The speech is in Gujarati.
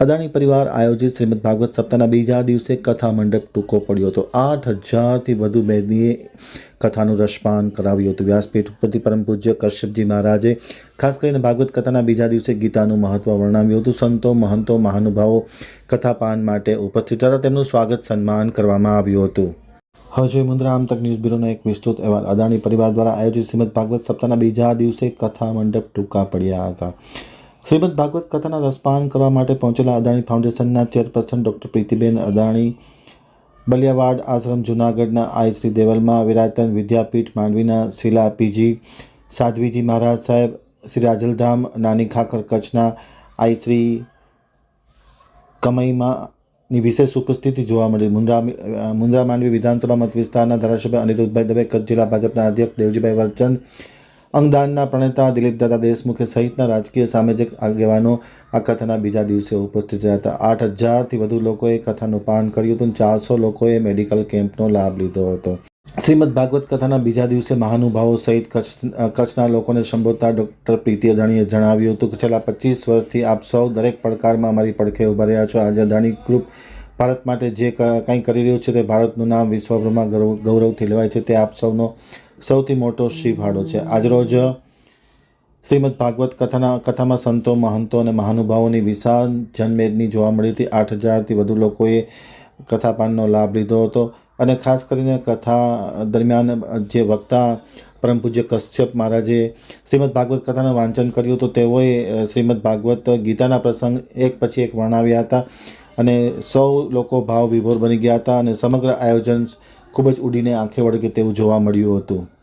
અદાણી પરિવાર આયોજિત શ્રીમદ ભાગવત સપ્તાહના બીજા દિવસે કથા મંડપ ટૂંકો પડ્યો હતો. આઠ હજારથી વધુ બેદીએ કથાનું રસપાન કરાવ્યું હતું. વ્યાસપીઠ ઉપરથી પરમ પૂજ્ય કશ્યપજી મહારાજે ખાસ કરીને ભાગવત કથાના બીજા દિવસે ગીતાનું મહત્વ વર્ણવ્યું હતું. સંતો, મહંતો, મહાનુભાવો કથાપાન માટે ઉપસ્થિત હતા. તેમનું સ્વાગત સન્માન કરવામાં આવ્યું હતું. હવે જોઈએ મુદ્રા આમતક ન્યૂઝ બ્યુરોનો એક વિસ્તૃત અહેવાલ. અદાણી પરિવાર દ્વારા આયોજિત શ્રીમદ ભાગવત સપ્તાહના બીજા દિવસે કથા મંડપ ટૂંકા પડ્યા હતા. શ્રીમદ ભાગવત કથાના રસપાન કરવા માટે પહોંચેલા અદાણી ફાઉન્ડેશનના ચેરપર્સન ડૉક્ટર પ્રીતિબેન અદાણી, બલિયાવાડ આશ્રમ જૂનાગઢના આઈ શ્રી દેવલમાં વિરાતન વિદ્યાપીઠ માંડવીના શિલા પીજી, સાધ્વીજી મહારાજ સાહેબ, શ્રી રાજલધામ નાની ખાખર કચ્છના આઈ શ્રી કમઈમાંની વિશેષ ઉપસ્થિતિ જોવા મળી. મુન્દ્રા મુન્દ્રા માંડવી વિધાનસભા મત વિસ્તારના ધારાસભ્ય અનિરુદ્ધભાઈ દવે, કચ્છ જિલ્લા ભાજપના અધ્યક્ષ દેવજીભાઈ વરચંદ અંગદાનના પ્રણેતા દિલીપદાદા દેશમુખે સહિતના રાજકીય સામાજિક આગેવાનો આ કથાના બીજા દિવસે ઉપસ્થિત રહ્યા હતા. આઠ હજારથી વધુ લોકોએ કથાનું પાન કર્યું હતું ચારસો લોકોએ મેડિકલ કેમ્પનો લાભ લીધો હતો. શ્રીમદ ભાગવત કથાના બીજા દિવસે મહાનુભાવો સહિત કચ્છ કચ્છના લોકોને સંબોધતા ડૉક્ટર પ્રીતિ અદાણીએ જણાવ્યું હતું કે છેલ્લા પચીસ વર્ષથી આપ સૌ દરેક પડકારમાં અમારી પડખે ઊભા રહ્યા છો. આજે અદાણી ગ્રુપ ભારત માટે જે કંઈ કરી રહ્યું છે તે ભારતનું નામ વિશ્વભરમાં ગૌરવ ગૌરવથી લેવાય છે. તે આપ સૌનો સૌથી મોટો શ્રી ફાળો છે આજરોજ શ્રીમદ ભાગવત કથાના કથામાં સંતો, મહંતો અને મહાનુભાવોની વિશાળ જનમેદની જોવા મળી હતી. આઠ હજારથી વધુ લોકોએ કથાપાનનો લાભ લીધો હતો અને ખાસ કરીને કથા દરમિયાન જે વક્તા પરમ પૂજ્ય કશ્યપ મહારાજે શ્રીમદ ભાગવત કથાનું વાંચન કર્યું તો તેઓએ શ્રીમદ ભાગવત ગીતાના પ્રસંગ એક પછી એક વર્ણવ્યા હતા અને સૌ લોકો ભાવ વિભોર બની ગયા હતા અને સમગ્ર આયોજન ખૂબ જ ઉડીને આંખે વળગે તેવું જોવા મળ્યું હતું.